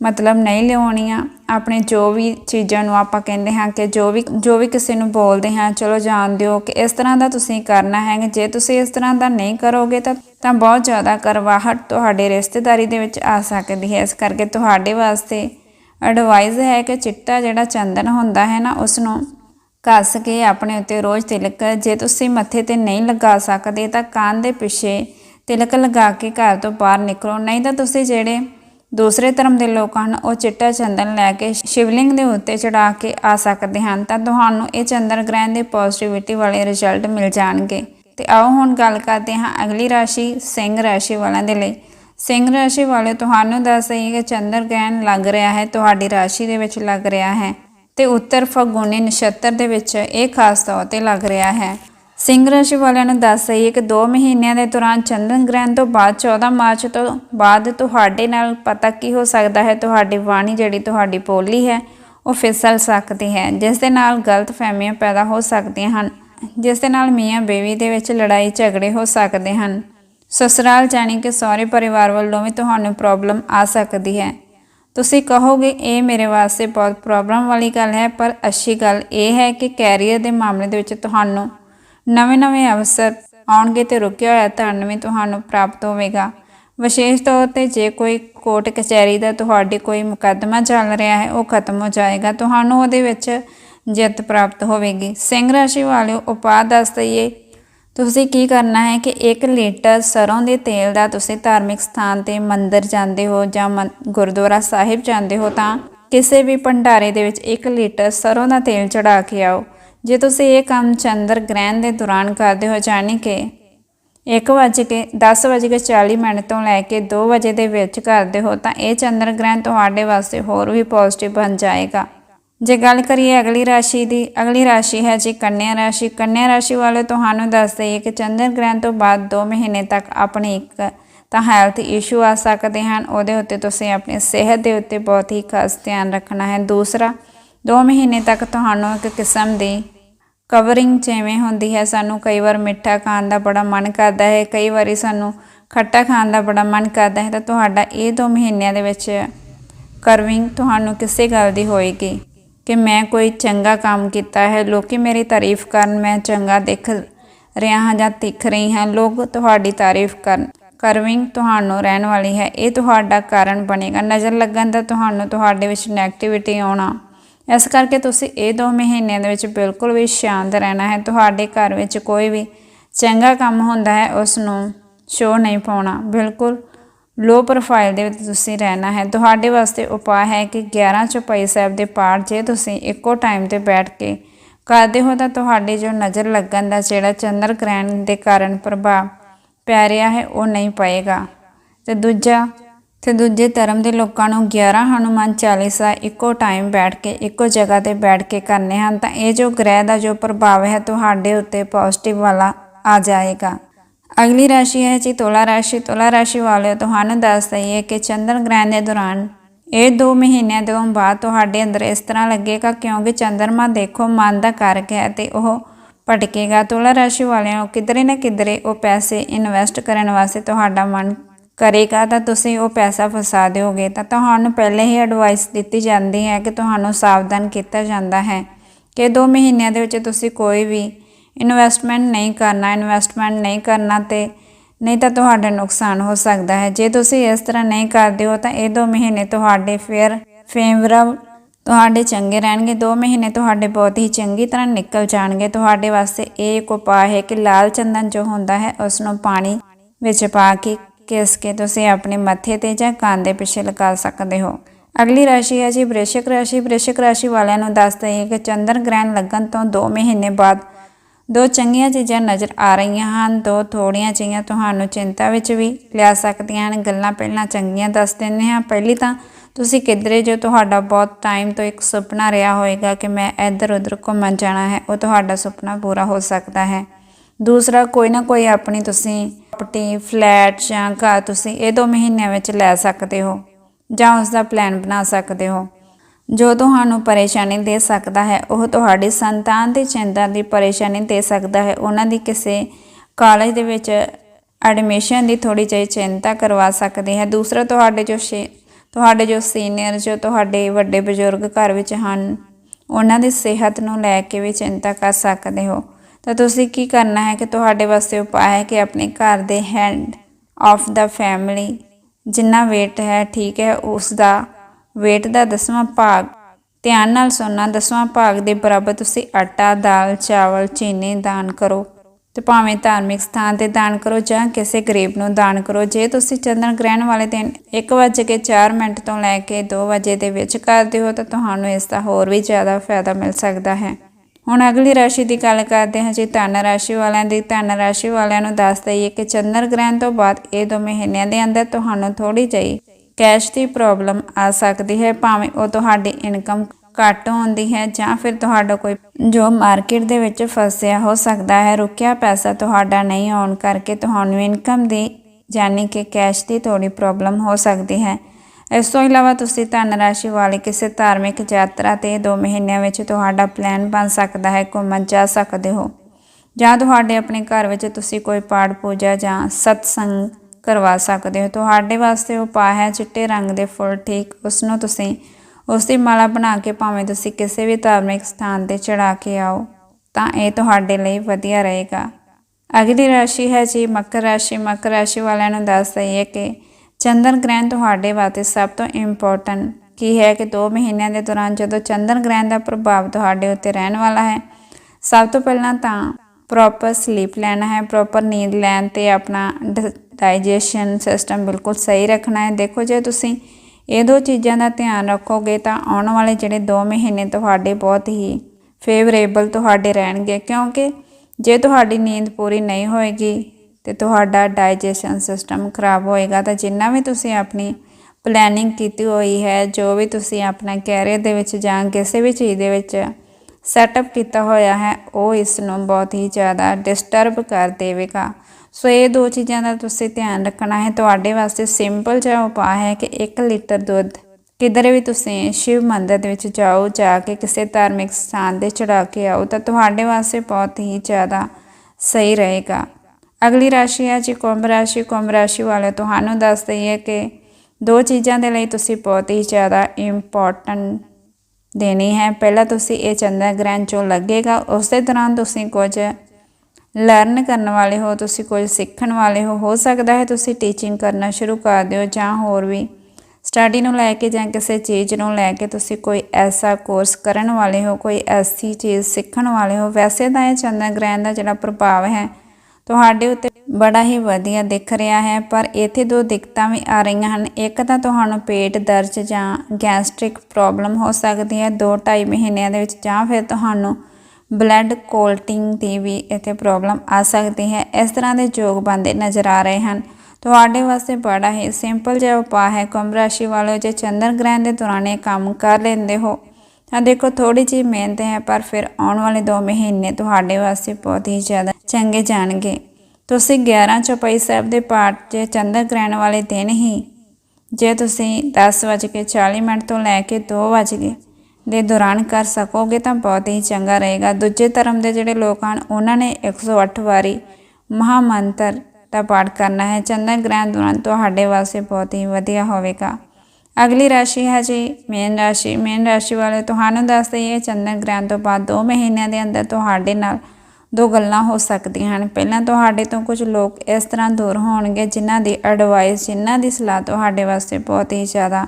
ਮਤਲਬ ਨਹੀਂ ਲਿਆਉਣੀਆਂ। ਆਪਣੇ ਜੋ ਵੀ ਚੀਜ਼ਾਂ ਨੂੰ ਆਪਾਂ ਕਹਿੰਦੇ ਹਾਂ ਕਿ ਜੋ ਵੀ ਜੋ ਵੀ ਕਿਸੇ ਨੂੰ ਬੋਲਦੇ ਹਾਂ, ਚਲੋ ਜਾਣ ਦਿਓ ਕਿ ਇਸ ਤਰ੍ਹਾਂ ਦਾ ਤੁਸੀਂ ਕਰਨਾ ਹੈ ਜੇ ਤੁਸੀਂ ਇਸ ਤਰ੍ਹਾਂ ਦਾ ਨਹੀਂ ਕਰੋਗੇ ਤਾਂ ਤਾਂ ਬਹੁਤ ਜ਼ਿਆਦਾ ਕਰਵਾਹਟ ਤੁਹਾਡੇ ਰਿਸ਼ਤੇਦਾਰੀ ਦੇ ਵਿੱਚ ਆ ਸਕਦੀ ਹੈ। ਇਸ ਕਰਕੇ ਤੁਹਾਡੇ ਵਾਸਤੇ ਐਡਵਾਈਸ ਹੈ ਕਿ ਚਿੱਟਾ ਜਿਹੜਾ ਚੰਦਨ ਹੁੰਦਾ ਹੈ ਨਾ ਉਸ ਨੂੰ ਘਸ ਕੇ ਆਪਣੇ ਉੱਤੇ ਰੋਜ਼ ਤਿਲਕ, ਜੇ ਤੁਸੀਂ ਮੱਥੇ ਤੇ ਨਹੀਂ ਲਗਾ ਸਕਦੇ ਤਾਂ ਕੰਨ ਦੇ ਪਿੱਛੇ ਤਿਲਕ ਲਗਾ ਕੇ ਘਰ ਤੋਂ ਬਾਹਰ ਨਿਕਲੋ। ਨਹੀਂ ਤਾਂ ਤੁਸੀਂ ਜਿਹੜੇ ਦੂਸਰੇ ਧਰਮ ਦੇ ਲੋਕ ਹਨ, ਉਹ ਚਿੱਟਾ ਚੰਦਨ ਲੈ ਕੇ ਸ਼ਿਵਲਿੰਗ ਦੇ ਉੱਤੇ ਚੜਾ ਕੇ ਆ ਸਕਦੇ ਹਨ। ਤਾਂ ਤੁਹਾਨੂੰ ਇਹ ਚੰਦਰ ਗ੍ਰਹਿਣ ਦੇ ਪੋਜ਼ਿਟਿਵਿਟੀ ਵਾਲੇ ਰਿਜ਼ਲਟ ਮਿਲ ਜਾਣਗੇ। ਤੇ ਆਓ ਹੁਣ ਗੱਲ ਕਰਦੇ ਹਾਂ ਅਗਲੀ ਰਾਸ਼ੀ, ਸਿੰਘ ਰਾਸ਼ੀ ਵਾਲਿਆਂ ਦੇ ਲਈ। ਸਿੰਘ ਰਾਸ਼ੀ ਵਾਲੇ, ਤੁਹਾਨੂੰ ਦੱਸ ਦਈਏ ਕਿ ਚੰਦਰ ਗ੍ਰਹਿਣ ਲੱਗ ਰਿਹਾ ਹੈ, ਤੁਹਾਡੀ ਰਾਸ਼ੀ ਦੇ ਵਿੱਚ ਲੱਗ ਰਿਹਾ ਹੈ। ਤੇ ਉੱਤਰ ਫਗੂਨੀ ਨਛੱਤਰ ਦੇ ਵਿੱਚ ਇਹ ਖਾਸ ਤੌਰ ਤੇ ਲੱਗ ਰਿਹਾ ਹੈ। ਸਿੰਘ ਰਾਸ਼ੀ ਵਾਲਿਆਂ ਨੂੰ ਦੱਸ ਦਈਏ ਕਿ 2 ਮਹੀਨਿਆਂ ਦੇ ਦੌਰਾਨ ਚੰਦਨ ਗ੍ਰਹਿਣ ਤੋਂ ਬਾਅਦ 14 ਮਾਰਚ ਤੋਂ ਬਾਅਦ ਤੁਹਾਡੇ ਨਾਲ ਪਤਾ ਕੀ ਹੋ ਸਕਦਾ ਹੈ? ਤੁਹਾਡੀ ਬਾਣੀ ਜਿਹੜੀ ਤੁਹਾਡੀ ਬੋਲੀ ਹੈ, ਉਹ ਫਿਸਲ ਸਕਦੀ ਹੈ। ਜਿਸ ਦੇ ਨਾਲ ਗਲਤ ਫਹਿਮੀਆਂ ਪੈਦਾ ਹੋ ਸਕਦੀਆਂ ਹਨ, ਜਿਸ ਦੇ ਨਾਲ ਮੀਆਂ ਬੇਵੀ ਦੇ ਵਿੱਚ ਲੜਾਈ ਝਗੜੇ ਹੋ ਸਕਦੇ ਹਨ। ਸਸੁਰਾਲ ਜਾਣੀ ਕਿ ਸਹੁਰੇ ਪਰਿਵਾਰ ਵੱਲੋਂ ਵੀ ਤੁਹਾਨੂੰ ਪ੍ਰੋਬਲਮ ਆ ਸਕਦੀ ਹੈ। ਤੁਸੀਂ ਕਹੋਗੇ, ਇਹ ਮੇਰੇ ਵਾਸਤੇ ਬਹੁਤ ਪ੍ਰੋਬਲਮ ਵਾਲੀ ਗੱਲ ਹੈ, ਪਰ ਅੱਛੀ ਗੱਲ ਇਹ ਹੈ ਕਿ ਕੈਰੀਅਰ ਦੇ ਮਾਮਲੇ ਦੇ ਵਿੱਚ ਤੁਹਾਨੂੰ ਨਵੇਂ-ਨਵੇਂ ਅਵਸਰ ਆਉਣਗੇ ਤੇ ਰੁਕਿਆ ਹੋਇਆ ਧਨ ਵੀ ਤੁਹਾਨੂੰ ਪ੍ਰਾਪਤ ਹੋਵੇਗਾ। ਵਿਸ਼ੇਸ਼ ਤੌਰ ਤੇ ਜੇ ਕੋਈ ਕੋਰਟ ਕਚਹਿਰੀ ਦਾ ਤੁਹਾਡੇ ਕੋਈ ਮੁਕੱਦਮਾ ਚੱਲ ਰਿਹਾ ਹੈ, ਉਹ ਖਤਮ ਹੋ ਜਾਏਗਾ। ਤੁਹਾਨੂੰ ਉਹਦੇ ਵਿੱਚ ਜਿੱਤ ਪ੍ਰਾਪਤ ਹੋਵੇਗੀ। ਸਿੰਘ ਰਾਸ਼ੀ ਵਾਲਿਓ, ਉਪਾਅ ਦੱਸ ਦਈਏ। ਤੁਸੀਂ ਕੀ ਕਰਨਾ ਹੈ ਕਿ 1 ਲੀਟਰ ਸਰੋਂ ਦੇ ਤੇਲ ਦਾ ਤੁਸੀਂ ਧਾਰਮਿਕ ਸਥਾਨ ਤੇ ਮੰਦਿਰ ਜਾਂਦੇ ਹੋ ਜਾਂ ਮੰ- ਗੁਰਦੁਆਰਾ ਸਾਹਿਬ ਜਾਂਦੇ ਹੋ ਤਾਂ ਕਿਸੇ ਵੀ ਭੰਡਾਰੇ ਦੇ ਵਿੱਚ 1 ਲੀਟਰ ਸਰੋਂ ਦਾ ਤੇਲ ਚੜਾ ਕੇ ਆਓ। ਜੇ ਤੁਸੀਂ ਇਹ ਕੰਮ ਚੰਦਰ ਗ੍ਰਹਿਣ ਦੇ ਦੌਰਾਨ ਕਰਦੇ ਹੋ, ਜਾਣੀ ਕਿ 1 ਵਜੇ ਕੇ 10 ਵਜੇ ਕੇ 40 ਮਿੰਟ ਤੋਂ ਲੈ ਕੇ 2 ਵਜੇ ਦੇ ਵਿੱਚ ਕਰਦੇ ਹੋ, ਤਾਂ ਇਹ ਚੰਦਰ ਗ੍ਰਹਿਣ ਤੁਹਾਡੇ ਵਾਸਤੇ ਹੋਰ ਵੀ ਪੋਜ਼ਿਟਿਵ ਬਣ ਜਾਏਗਾ। ਜੇ ਗੱਲ ਕਰੀਏ ਅਗਲੀ ਰਾਸ਼ੀ ਦੀ, ਅਗਲੀ ਰਾਸ਼ੀ ਹੈ ਜੀ ਕੰਨਿਆ ਰਾਸ਼ੀ। ਕੰਨਿਆ ਰਾਸ਼ੀ ਵਾਲੇ ਤੁਹਾਨੂੰ ਦੱਸ ਦਈਏ ਕਿ ਚੰਦਰ ਗ੍ਰਹਿਣ ਤੋਂ ਬਾਅਦ 2 ਮਹੀਨੇ ਤੱਕ ਆਪਣੀ ਇੱਕ ਤਾਂ ਹੈਲਥ ਇਸ਼ੂ ਆ ਸਕਦੇ ਹਨ, ਉਹਦੇ ਉੱਤੇ ਤੁਸੀਂ ਆਪਣੀ ਸਿਹਤ ਦੇ ਉੱਤੇ ਬਹੁਤ ਹੀ ਖਾਸ ਧਿਆਨ ਰੱਖਣਾ ਹੈ। ਦੂਸਰਾ 2 ਮਹੀਨੇ ਤੱਕ ਤੁਹਾਨੂੰ ਇੱਕ ਕਿਸਮ ਦੀ ਕਵਰਿੰਗ ਜਿਵੇਂ ਹੁੰਦੀ ਹੈ, ਸਾਨੂੰ ਕਈ ਵਾਰ ਮਿੱਠਾ ਖਾਣ ਦਾ ਬੜਾ ਮਨ ਕਰਦਾ ਹੈ, ਕਈ ਵਾਰੀ ਸਾਨੂੰ ਖੱਟਾ ਖਾਣ ਦਾ ਬੜਾ ਮਨ ਕਰਦਾ ਹੈ, ਤਾਂ ਤੁਹਾਡਾ ਇਹ ਦੋ ਮਹੀਨਿਆਂ ਦੇ ਵਿੱਚ ਕਰਵਿੰਗ ਤੁਹਾਨੂੰ ਕਿਸੇ ਗੱਲ ਦੀ ਹੋਏਗੀ ਕਿ ਮੈਂ ਕੋਈ ਚੰਗਾ ਕੰਮ ਕੀਤਾ ਹੈ, ਲੋਕੀ ਮੇਰੀ ਤਾਰੀਫ ਕਰਨ, ਮੈਂ ਚੰਗਾ ਦਿਖ ਰਿਹਾ ਹਾਂ ਜਾਂ ਦਿਖ ਰਹੀ ਹਾਂ, ਲੋਕ ਤੁਹਾਡੀ ਤਾਰੀਫ ਕਰਨ। ਕਰਵਿੰਗ ਤੁਹਾਨੂੰ ਰਹਿਣ ਵਾਲੀ ਹੈ, ਇਹ ਤੁਹਾਡਾ ਕਾਰਨ ਬਣੇਗਾ। ਨਜ਼ਰ ਲੱਗਣ ਦਾ ਤੁਹਾਨੂੰ ਤੁਹਾਡੇ ਵਿੱਚ ਨੈਗੇਟਿਵਿਟੀ ਆਉਣਾ ਇਸ ਕਰਕੇ ਤੁਸੀਂ ਇਹ ਦੋ ਮਹੀਨਿਆਂ ਦੇ ਵਿੱਚ ਬਿਲਕੁਲ ਵੀ ਸ਼ਾਂਤ ਰਹਿਣਾ ਹੈ। ਤੁਹਾਡੇ ਘਰ ਵਿੱਚ ਕੋਈ ਵੀ ਚੰਗਾ ਕੰਮ ਹੁੰਦਾ ਹੈ, ਉਸ ਨੂੰ ਸ਼ੋਅ ਨਹੀਂ ਪਾਉਣਾ। ਬਿਲਕੁਲ ਲੋ ਪ੍ਰੋਫਾਈਲ ਦੇ ਵਿੱਚ ਤੁਸੀਂ ਰਹਿਣਾ ਹੈ। ਤੁਹਾਡੇ ਵਾਸਤੇ ਉਪਾਅ ਹੈ ਕਿ 11 ਚੌਪਾਈ ਸਾਹਿਬ ਦੇ ਪਾਠ ਜੇ ਤੁਸੀਂ ਇੱਕੋ ਟਾਈਮ ਤੇ ਬੈਠ ਕੇ ਕਰਦੇ ਹੋ ਤਾਂ ਤੁਹਾਡੀ ਜੋ ਨਜ਼ਰ ਲੱਗਣ ਦਾ ਜਿਹੜਾ ਚੰਦਰ ਗ੍ਰਹਿਣ ਦੇ ਕਾਰਨ ਪ੍ਰਭਾਵ ਪੈ ਰਿਹਾ ਹੈ, ਉਹ ਨਹੀਂ ਪਏਗਾ। ਤੇ ਦੂਜਾ ਤੇ ਦੂਜੇ ਧਰਮ ਦੇ ਲੋਕਾਂ ਨੂੰ 11 ਹਨੂਮਾਨ ਚਾਲੀਸਾ ਇੱਕੋ ਟਾਈਮ ਬੈਠ ਕੇ, ਇੱਕੋ ਜਗ੍ਹਾ ਤੇ ਬੈਠ ਕੇ ਕਰਨੇ ਹਨ, ਤਾਂ ਇਹ ਜੋ ਗ੍ਰਹਿ ਦਾ ਜੋ ਪ੍ਰਭਾਵ ਹੈ ਤੁਹਾਡੇ ਉੱਤੇ ਪੋਜ਼ਿਟਿਵ ਵਾਲਾ ਆ ਜਾਏਗਾ। ਅਗਲੀ ਰਾਸ਼ੀ ਹੈ ਜੀ ਤੁਲਾ ਰਾਸ਼ੀ। ਤੁਲਾ ਰਾਸ਼ੀ ਵਾਲਿਓ, ਤੁਹਾਨੂੰ ਦੱਸ ਦਈਏ ਕਿ ਚੰਦਰ ਗ੍ਰਹਿਣ ਦੇ ਦੌਰਾਨ ਇਹ 2 ਮਹੀਨਿਆਂ ਤੋਂ ਬਾਅਦ ਤੁਹਾਡੇ ਅੰਦਰ ਇਸ ਤਰ੍ਹਾਂ ਲੱਗੇਗਾ, ਕਿਉਂਕਿ ਚੰਦਰਮਾ ਦੇਖੋ, ਮਨ ਦਾ ਕਾਰਕ ਹੈ ਤੇ ਉਹ ਭਟਕੇਗਾ। ਤੁਲਾ ਰਾਸ਼ੀ ਵਾਲਿਆਂ ਨੂੰ ਕਿਧਰੇ ਨਾ ਕਿਧਰੇ ਉਹ ਪੈਸੇ ਇਨਵੈਸਟ ਕਰਨ ਵਾਸਤੇ ਤੁਹਾਡਾ ਮਨ ਕਰੇਗਾ ਤਾਂ ਤੁਸੀਂ ਉਹ ਪੈਸਾ ਫਸਾ ਦਿਓਗੇ। ਤਾਂ ਤੁਹਾਨੂੰ ਪਹਿਲੇ ਹੀ ਐਡਵਾਈਸ ਦਿੱਤੀ ਜਾਂਦੀ ਹੈ ਕਿ ਤੁਹਾਨੂੰ ਸਾਵਧਾਨ ਕੀਤਾ ਜਾਂਦਾ ਹੈ ਕਿ 2 ਮਹੀਨਿਆਂ ਦੇ ਵਿੱਚ ਤੁਸੀਂ ਕੋਈ ਵੀ ਇਨਵੈਸਟਮੈਂਟ ਨਹੀਂ ਕਰਨਾ ਇਨਵੈਸਟਮੈਂਟ ਨਹੀਂ ਕਰਨਾ ਤੇ ਨਹੀਂ ਤਾਂ ਤੁਹਾਡਾ ਨੁਕਸਾਨ ਹੋ ਸਕਦਾ ਹੈ। ਜੇ ਤੁਸੀਂ ਇਸ ਤਰ੍ਹਾਂ ਨਹੀਂ ਕਰਦੇ ਹੋ ਤਾਂ ਇਹ 2 ਮਹੀਨੇ ਤੁਹਾਡੇ ਫੇਅਰ ਫੇਵਰੇਬਲ ਤੁਹਾਡੇ ਚੰਗੇ ਰਹਿਣਗੇ। 2 ਮਹੀਨੇ ਤੁਹਾਡੇ ਬਹੁਤ ਹੀ ਚੰਗੀ ਤਰ੍ਹਾਂ ਨਿਕਲ ਜਾਣਗੇ। ਤੁਹਾਡੇ ਵਾਸਤੇ ਇਹ ਇੱਕ ਉਪਾਅ ਹੈ ਕਿ ਲਾਲ ਚੰਦਨ ਜੋ ਹੁੰਦਾ ਹੈ ਉਸ ਨੂੰ ਪਾਣੀ ਵਿੱਚ ਪਾ ਕੇ ਕਿਸ ਕੇ ਤੁਸੀਂ ਆਪਣੇ ਮੱਥੇ ਤੇ ਜਾਂ ਕੰਨ ਦੇ ਪਿੱਛੇ ਲਗਾ ਸਕਦੇ ਹੋ। ਅਗਲੀ ਰਾਸ਼ੀ ਹੈ ਜੀ ਵ੍ਰਿਸ਼ਕ ਰਾਸ਼ੀ। ਵ੍ਰਿਸ਼ਕ ਰਾਸ਼ੀ ਵਾਲਿਆਂ ਨੂੰ ਦੱਸ ਦਈਏ ਕਿ ਚੰਦਰ ਗ੍ਰਹਿਣ ਲੱਗਣ ਤੋਂ 2 ਮਹੀਨੇ ਬਾਅਦ ਦੋ ਚੰਗੀਆਂ ਚੀਜ਼ਾਂ ਨਜ਼ਰ ਆ ਰਹੀਆਂ ਹਨ। ਦੋ ਥੋੜੀਆਂ ਚੀਜ਼ਾਂ ਤੁਹਾਨੂੰ ਚਿੰਤਾ ਵਿੱਚ ਵੀ ਲਿਆ ਸਕਦੀਆਂ ਹਨ। ਗੱਲਾਂ ਪਹਿਲਾਂ ਚੰਗੀਆਂ ਦੱਸ ਦਿੰਦੇ ਹਾਂ। ਪਹਿਲੀ ਤਾਂ ਤੁਸੀਂ ਕਿਧਰੇ ਜੋ ਤੁਹਾਡਾ ਬਹੁਤ ਟਾਈਮ ਤੋਂ ਇੱਕ ਸੁਪਨਾ ਰਿਹਾ ਹੋਵੇਗਾ ਕਿ ਮੈਂ ਇੱਧਰ ਉੱਧਰ ਘੁੰਮਣ ਜਾਣਾ ਹੈ, ਉਹ ਤੁਹਾਡਾ ਸੁਪਨਾ ਪੂਰਾ ਹੋ ਸਕਦਾ ਹੈ। ਦੂਸਰਾ, ਕੋਈ ਨਾ ਕੋਈ ਆਪਣੀ ਤੁਸੀਂ ਪ੍ਰਾਪਰਟੀ ਫਲੈਟ ਜਾਂ ਘਰ ਤੁਸੀਂ ਇਹ ਦੋ ਮਹੀਨਿਆਂ ਵਿੱਚ ਲੈ ਸਕਦੇ ਹੋ ਜਾਂ ਉਸ ਦਾ ਪਲਾਨ ਬਣਾ ਸਕਦੇ ਹੋ। ਜੋ ਤੁਹਾਨੂੰ ਪਰੇਸ਼ਾਨੀ ਦੇ ਸਕਦਾ ਹੈ, ਉਹ ਤੁਹਾਡੀ ਸੰਤਾਨ ਦੀ ਚਿੰਤਾ ਦੀ ਪਰੇਸ਼ਾਨੀ ਦੇ ਸਕਦਾ ਹੈ। ਉਹਨਾਂ ਦੀ ਕਿਸੇ ਕਾਲਜ ਦੇ ਵਿੱਚ ਐਡਮਿਸ਼ਨ ਦੀ ਥੋੜੀ ਜਿਹੀ ਚਿੰਤਾ ਕਰਵਾ ਸਕਦੇ ਹੈ। ਦੂਸਰਾ, ਤੁਹਾਡੇ ਜੋ ਸ਼ੇ- ਤੁਹਾਡੇ ਜੋ ਸੀਨੀਅਰ ਜੋ ਤੁਹਾਡੇ ਵੱਡੇ ਬਜ਼ੁਰਗ ਘਰ ਵਿੱਚ ਹਨ, ਉਹਨਾਂ ਦੀ ਸਿਹਤ ਨੂੰ ਲੈ ਕੇ ਵੀ ਚਿੰਤਾ ਕਰ ਸਕਦੇ ਹੋ। ਤਾਂ ਤੁਸੀਂ ਕੀ ਕਰਨਾ ਹੈ ਕਿ ਤੁਹਾਡੇ ਵਾਸਤੇ ਉਪਾਅ ਹੈ ਕਿ ਆਪਣੇ ਘਰ ਦੇ ਹੈਂਡ ਆਫ ਦਾ ਫੈਮਿਲੀ ਜਿੰਨਾ weight ਹੈ, ਠੀਕ ਹੈ ਉਸ ਦਾ weight ਦਾ ਦਸਵਾਂ ਭਾਗ, ਧਿਆਨ ਨਾਲ ਸੁਣਨਾ, ਦਸਵਾਂ ਭਾਗ ਦੇ ਬਰਾਬਰ ਤੁਸੀਂ ਆਟਾ, ਦਾਲ, ਚਾਵਲ, ਚੀਨੀ ਦਾਨ ਕਰੋ ਤੇ ਭਾਵੇਂ ਧਾਰਮਿਕ ਸਥਾਨ ਤੇ ਦਾਨ ਕਰੋ ਜਾਂ ਕਿਸੇ ਗਰੀਬ ਨੂੰ ਦਾਨ ਕਰੋ, ਜੇ ਤੁਸੀਂ ਚੰਦਨ ਗ੍ਰਹਿਣ ਵਾਲੇ ਦਿਨ 1:04 ਮਿੰਟ ਤੋਂ ਲੈ ਕੇ 2 ਵਜੇ ਦੇ ਵਿੱਚ ਕਰਦੇ ਹੋ ਤਾਂ ਤੁਹਾਨੂੰ ਇਸ ਦਾ ਹੋਰ ਵੀ ਜ਼ਿਆਦਾ ਫਾਇਦਾ ਮਿਲ ਸਕਦਾ ਹੈ। ਹੁਣ ਅਗਲੀ ਰਾਸ਼ੀ ਦੀ ਗੱਲ ਕਰਦੇ ਹਾਂ ਜੀ, ਧਨ ਰਾਸ਼ੀ ਵਾਲਿਆਂ ਦੀ। ਧਨ ਰਾਸ਼ੀ ਵਾਲਿਆਂ ਨੂੰ ਦੱਸ ਦਈਏ ਕਿ ਚੰਦਰ ਗ੍ਰਹਿਣ ਤੋਂ ਬਾਅਦ ਇਹ ਦੋ ਮਹੀਨਿਆਂ ਦੇ ਅੰਦਰ ਤੁਹਾਨੂੰ ਥੋੜੀ ਜਿਹੀ ਕੈਸ਼ ਦੀ ਪ੍ਰੋਬਲਮ ਆ ਸਕਦੀ ਹੈ, ਭਾਵੇਂ ਉਹ ਤੁਹਾਡੀ ਇਨਕਮ ਘੱਟ ਹੁੰਦੀ ਹੈ ਜਾਂ ਫਿਰ ਤੁਹਾਡਾ ਕੋਈ ਜੋ ਮਾਰਕੀਟ ਦੇ ਵਿੱਚ ਫਸਿਆ ਹੋ ਸਕਦਾ ਹੈ, ਰੁਕਿਆ ਪੈਸਾ ਤੁਹਾਡਾ ਨਹੀਂ ਆਉਣ ਕਰਕੇ ਤੁਹਾਨੂੰ ਇਨਕਮ ਦੀ ਯਾਨੀ ਕਿ ਕੈਸ਼ ਦੀ ਥੋੜੀ ਪ੍ਰੋਬਲਮ ਹੋ ਸਕਦੀ ਹੈ। ਇਸ ਤੋਂ ਇਲਾਵਾ ਤੁਸੀਂ ਧਨ ਰਾਸ਼ੀ ਵਾਲੇ ਕਿਸੇ ਧਾਰਮਿਕ ਯਾਤਰਾ ਤੇ 2 ਮਹੀਨਿਆਂ ਵਿੱਚ ਤੁਹਾਡਾ ਪਲਾਨ ਬਣ ਸਕਦਾ ਹੈ, ਘੁੰਮਣ ਜਾ ਸਕਦੇ ਹੋ। ਜਾਂ ਤੁਹਾਡੇ ਆਪਣੇ ਘਰ ਵਿੱਚ ਤੁਸੀਂ ਕੋਈ ਪਾਠ ਪੂਜਾ ਜਾਂ ਸਤਸੰਗ ਕਰਵਾ ਸਕਦੇ ਹੋ। ਤੁਹਾਡੇ ਵਾਸਤੇ ਉਪਾਅ ਹੈ, ਚਿੱਟੇ ਰੰਗ ਦੇ ਫੁੱਲ, ਠੀਕ। ਉਸ ਨੂੰ ਤੁਸੀਂ ਉਸ ਦੀ ਮਾਲਾ ਬਣਾ ਕੇ ਭਾਵੇਂ ਤੁਸੀਂ ਕਿਸੇ ਵੀ ਧਾਰਮਿਕ ਸਥਾਨ ਤੇ ਚੜਾ ਕੇ ਆਓ, ਤਾਂ ਇਹ ਤੁਹਾਡੇ ਲਈ ਵਧੀਆ ਰਹੇਗਾ। ਅਗਲੀ ਰਾਸ਼ੀ ਹੈ ਜੀ ਮਕਰ ਰਾਸ਼ੀ। ਮਕਰ ਰਾਸ਼ੀ ਵਾਲਿਆਂ ਨੂੰ ਦੱਸ ਦਈਏ ਕਿ ਚੰਦਨ ਗ੍ਰਹਿਣ ਤੁਹਾਡੇ ਵਾਸਤੇ ਸਭ ਤੋਂ ਇੰਪੋਰਟੈਂਟ ਕੀ ਹੈ ਕਿ 2 ਮਹੀਨਿਆਂ ਦੇ ਦੌਰਾਨ ਜਦੋਂ ਚੰਦਨ ਗ੍ਰਹਿਣ ਦਾ ਪ੍ਰਭਾਵ ਤੁਹਾਡੇ ਉੱਤੇ ਰਹਿਣ ਵਾਲਾ ਹੈ, ਸਭ ਤੋਂ ਪਹਿਲਾਂ ਤਾਂ ਪ੍ਰੋਪਰ ਸਲੀਪ ਲੈਣਾ ਹੈ ਪ੍ਰੋਪਰ ਨੀਂਦ ਲੈਣ ਤੇ ਆਪਣਾ ਡਾਈਜੈਸ਼ਨ ਸਿਸਟਮ ਬਿਲਕੁਲ ਸਹੀ ਰੱਖਣਾ ਹੈ। ਦੇਖੋ ਜੇ ਤੁਸੀਂ ਇਹ ਦੋ ਚੀਜ਼ਾਂ ਦਾ ਧਿਆਨ ਰੱਖੋਗੇ ਤਾਂ ਆਉਣ ਵਾਲੇ ਜਿਹੜੇ 2 ਮਹੀਨੇ ਤੁਹਾਡੇ ਬਹੁਤ ਹੀ ਫੇਵਰੇਬਲ ਤੁਹਾਡੇ ਰਹਿਣਗੇ ਕਿਉਂਕਿ ਜੇ ਤੁਹਾਡੀ ਨੀਂਦ ਪੂਰੀ ਨਹੀਂ ਹੋਏਗੀ ਤੇ ਤੁਹਾਡਾ ਡਾਈਜੈਸ਼ਨ ਸਿਸਟਮ ਖਰਾਬ ਹੋਏਗਾ, ਤਾਂ ਜਿੰਨਾ ਵੀ ਤੁਸੀਂ ਆਪਣੀ ਪਲੈਨਿੰਗ ਕੀਤੀ ਹੋਈ ਹੈ, ਜੋ ਵੀ ਤੁਸੀਂ ਆਪਣਾ ਕੈਰੀਅਰ ਦੇ ਵਿੱਚ ਜਾਂ ਕਿਸੇ ਵੀ ਚੀਜ਼ ਦੇ ਵਿੱਚ ਸੈਟਅਪ ਕੀਤਾ ਹੋਇਆ ਹੈ, ਉਹ ਇਸ ਨੂੰ ਬਹੁਤ ਹੀ ਜ਼ਿਆਦਾ ਡਿਸਟਰਬ ਕਰ ਦੇਵੇਗਾ। ਸੋ ਇਹ ਦੋ ਚੀਜ਼ਾਂ ਦਾ ਤੁਸੀਂ ਧਿਆਨ ਰੱਖਣਾ ਹੈ। ਤੁਹਾਡੇ ਵਾਸਤੇ ਸਿੰਪਲ ਜਿਹਾ ਉਪਾਅ ਹੈ ਕਿ 1 ਲੀਟਰ ਦੁੱਧ ਕਿਧਰ ਵੀ ਤੁਸੀਂ ਸ਼ਿਵ ਮੰਦਰ ਦੇ ਵਿੱਚ ਜਾਓ, ਜਾ ਕੇ ਕਿਸੇ ਧਾਰਮਿਕ ਸਥਾਨ ਤੇ ਚੜਾ ਕੇ ਆਓ, ਤਾਂ ਤੁਹਾਡੇ ਵਾਸਤੇ ਬਹੁਤ ਹੀ ਜ਼ਿਆਦਾ ਸਹੀ ਰਹੇਗਾ। ਅਗਲੀ ਰਾਸ਼ੀ ਹੈ ਜੀ, ਕੁੰਭ ਰਾਸ਼ੀ। ਕੁੰਭ ਰਾਸ਼ੀ ਵਾਲੇ ਤੁਹਾਨੂੰ ਦੱਸ ਦਈਏ ਕਿ ਦੋ ਚੀਜ਼ਾਂ ਦੇ ਲਈ ਤੁਸੀਂ ਬਹੁਤ ਹੀ ਜ਼ਿਆਦਾ ਇੰਪੋਰਟੈਂਟ ਦੇਣੀ ਹੈ। ਪਹਿਲਾਂ ਤੁਸੀਂ ਇਹ ਚੰਦਰ ਗ੍ਰਹਿਣ ਜੋ ਲੱਗੇਗਾ, ਉਸ ਦੇ ਦੌਰਾਨ ਤੁਸੀਂ ਕੁਝ ਲਰਨ ਕਰਨ ਵਾਲੇ ਹੋ, ਤੁਸੀਂ ਕੁਝ ਸਿੱਖਣ ਵਾਲੇ ਹੋ। ਹੋ ਸਕਦਾ ਹੈ ਤੁਸੀਂ ਟੀਚਿੰਗ ਕਰਨਾ ਸ਼ੁਰੂ ਕਰ ਦਿਓ ਜਾਂ ਹੋਰ ਵੀ ਸਟੱਡੀ ਨੂੰ ਲੈ ਕੇ ਜਾਂ ਕਿਸੇ ਚੀਜ਼ ਨੂੰ ਲੈ ਕੇ ਤੁਸੀਂ ਕੋਈ ਐਸਾ ਕੋਰਸ ਕਰਨ ਵਾਲੇ ਹੋ, ਕੋਈ ਐਸੀ ਚੀਜ਼ ਸਿੱਖਣ ਵਾਲੇ ਹੋ। ਵੈਸੇ ਤਾਂ ਇਹ ਚੰਦਰ ਗ੍ਰਹਿਣ ਦਾ ਜਿਹੜਾ ਪ੍ਰਭਾਵ ਹੈ ਤੁਹਾਡੇ ਉੱਤੇ ਬੜਾ ਹੀ ਵਧੀਆ ਦਿਖ ਰਿਹਾ ਹੈ, ਪਰ ਇੱਥੇ ਦੋ ਦਿੱਕਤਾਂ ਵੀ ਆ ਰਹੀਆਂ ਹਨ। ਇੱਕ ਤਾਂ ਤੁਹਾਨੂੰ ਪੇਟ ਦਰਦ ਜਾਂ ਗੈਸਟ੍ਰਿਕ ਪ੍ਰੋਬਲਮ ਹੋ ਸਕਦੀ ਹੈ 2-2.5 ਮਹੀਨਿਆਂ ਦੇ ਵਿੱਚ ਜਾਂ ਫਿਰ ਤੁਹਾਨੂੰ ਬਲੱਡ ਕੋਲਟਿੰਗ ਦੀ ਵੀ ਇੱਥੇ ਪ੍ਰੋਬਲਮ ਆ ਸਕਦੀ ਹੈ। ਇਸ ਤਰ੍ਹਾਂ ਦੇ ਯੋਗ ਬੰਦੇ ਨਜ਼ਰ ਆ ਰਹੇ ਹਨ। ਤੁਹਾਡੇ ਵਾਸਤੇ ਬੜਾ ਹੀ ਸਿੰਪਲ ਜਿਹਾ ਉਪਾਅ ਹੈ। ਕੁੰਭ ਰਾਸ਼ੀ ਵਾਲਿਓ ਜੇ ਚੰਦਰ ਗ੍ਰਹਿਣ ਦੇ ਦੌਰਾਨ ਇਹ ਕੰਮ ਕਰ ਲੈਂਦੇ ਹੋ ਤਾਂ ਦੇਖੋ ਥੋੜੀ ਜਿਹੀ ਮਿਹਨਤ ਹੈ, ਪਰ ਫਿਰ ਆਉਣ ਵਾਲੇ 2 ਮਹੀਨੇ ਤੁਹਾਡੇ ਵਾਸਤੇ ਬਹੁਤ ਹੀ ਜ਼ਿਆਦਾ ਚੰਗੇ ਜਾਣਗੇ। ਤੁਸੀਂ 11 ਚੌਪਈ ਸਾਹਿਬ ਦੇ ਪਾਠ ਜੇ ਚੰਦਰ ਗ੍ਰਹਿਣ ਵਾਲੇ ਦਿਨ ਹੀ, ਜੇ ਤੁਸੀਂ 10:40 ਮਿੰਟ ਤੋਂ ਲੈ ਕੇ 2:00 ਦੇ ਦੌਰਾਨ ਕਰ ਸਕੋਗੇ ਤਾਂ ਬਹੁਤ ਹੀ ਚੰਗਾ ਰਹੇਗਾ। ਦੂਜੇ ਧਰਮ ਦੇ ਜਿਹੜੇ ਲੋਕ ਹਨ, ਉਹਨਾਂ ਨੇ 108 ਵਾਰੀ ਮਹਾਮੰਤਰ ਦਾ ਪਾਠ ਕਰਨਾ ਹੈ। ਚੰਦਰ ਗ੍ਰਹਿਣ ਦੌਰਾਨ ਤੁਹਾਡੇ ਵਾਸਤੇ ਬਹੁਤ ਹੀ ਵਧੀਆ ਹੋਵੇਗਾ। ਅਗਲੀ ਰਾਸ਼ੀ ਹੈ ਜੀ ਮੇਨ ਰਾਸ਼ੀ। ਮੇਨ ਰਾਸ਼ੀ ਵਾਲੇ ਤੁਹਾਨੂੰ ਦੱਸ ਦਈਏ ਚੰਦਰ ਗ੍ਰਹਿਣ ਤੋਂ ਬਾਅਦ 2 ਮਹੀਨਿਆਂ ਦੇ ਅੰਦਰ ਤੁਹਾਡੇ ਨਾਲ ਦੋ ਗੱਲਾਂ ਹੋ ਸਕਦੀਆਂ ਹਨ। ਪਹਿਲਾਂ ਤੁਹਾਡੇ ਤੋਂ ਕੁਝ ਲੋਕ ਇਸ ਤਰ੍ਹਾਂ ਦੂਰ ਹੋਣਗੇ ਜਿਨ੍ਹਾਂ ਦੀ ਐਡਵਾਈਸ ਜਿਨ੍ਹਾਂ ਦੀ ਸਲਾਹ ਤੁਹਾਡੇ ਵਾਸਤੇ ਬਹੁਤ ਹੀ ਜ਼ਿਆਦਾ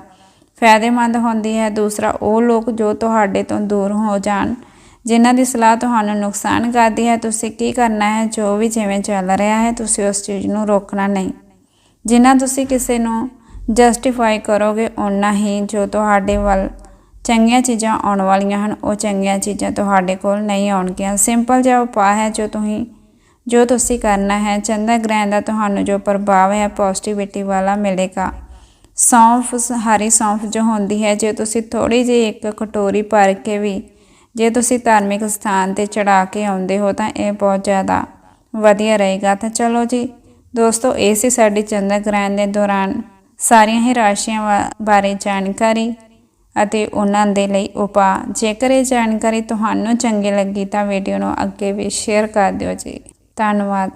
ਫਾਇਦੇਮੰਦ ਹੁੰਦੀ ਹੈ। ਦੂਸਰਾ, ਉਹ ਲੋਕ ਜੋ ਤੁਹਾਡੇ ਤੋਂ ਦੂਰ ਹੋ ਜਾਣ, ਜਿਨ੍ਹਾਂ ਦੀ ਸਲਾਹ ਤੁਹਾਨੂੰ ਨੁਕਸਾਨ ਕਰਦੀ ਹੈ, ਤੁਸੀਂ ਕੀ ਕਰਨਾ ਹੈ? ਜੋ ਵੀ ਜਿਵੇਂ ਚੱਲ ਰਿਹਾ ਹੈ, ਤੁਸੀਂ ਉਸ ਚੀਜ਼ ਨੂੰ ਰੋਕਣਾ ਨਹੀਂ। ਜਿਨ੍ਹਾਂ ਤੁਸੀਂ ਕਿਸੇ ਨੂੰ ਜਸਟੀਫਾਈ ਕਰੋਗੇ ਓਨਾ ਹੀ ਜੋ ਤੁਹਾਡੇ ਵੱਲ ਚੰਗੀਆਂ ਚੀਜ਼ਾਂ ਆਉਣ ਵਾਲੀਆਂ ਹਨ, ਉਹ ਚੰਗੀਆਂ ਚੀਜ਼ਾਂ ਤੁਹਾਡੇ ਕੋਲ ਨਹੀਂ ਆਉਣਗੀਆਂ। ਸਿੰਪਲ ਜਿਹਾ ਉਪਾਅ ਹੈ ਜੋ ਤੁਸੀਂ ਜੋ ਤੁਸੀਂ ਕਰਨਾ ਹੈ ਚੰਦਰ ਗ੍ਰਹਿਣ ਦਾ ਤੁਹਾਨੂੰ ਜੋ ਪ੍ਰਭਾਵ ਹੈ ਪੋਜ਼ਿਟਿਵਿਟੀ ਵਾਲਾ ਮਿਲੇਗਾ। ਸੌਂਫ, ਹਰੀ ਸੌਂਫ ਜੋ ਹੁੰਦੀ ਹੈ, ਜੇ ਤੁਸੀਂ ਥੋੜੀ ਜਿਹੀ ਇੱਕ ਕਟੋਰੀ ਭਰ ਕੇ ਵੀ, ਜੇ ਤੁਸੀਂ ਧਾਰਮਿਕ ਸਥਾਨ ਤੇ ਚੜਾ ਕੇ ਆਉਂਦੇ ਹੋ, ਤਾਂ ਇਹ ਬਹੁਤ ਜ਼ਿਆਦਾ ਵਧੀਆ ਰਹੇਗਾ। ਤਾਂ ਚਲੋ ਜੀ, ਦੋਸਤੋ, ਇਹ ਸੀ ਸਾਡੀ ਚੰਦਰ ਗ੍ਰਹਿਣ ਦੇ ਦੌਰਾਨ ਸਾਰੀਆਂ ਹੀ ਰਾਸ਼ੀਆਂ ਵਾ- ਬਾਰੇ ਜਾਣਕਾਰੀ ਅਤੇ ਉਹਨਾਂ ਦੇ ਲਈ ਉਪਾਅ। ਜੇਕਰ ਇਹ ਜਾਣਕਾਰੀ ਤੁਹਾਨੂੰ ਚੰਗੀ ਲੱਗੀ ਤਾਂ ਵੀਡੀਓ ਨੂੰ ਅੱਗੇ ਵੀ ਸ਼ੇਅਰ ਕਰ ਦਿਓ ਜੀ। ਧੰਨਵਾਦ।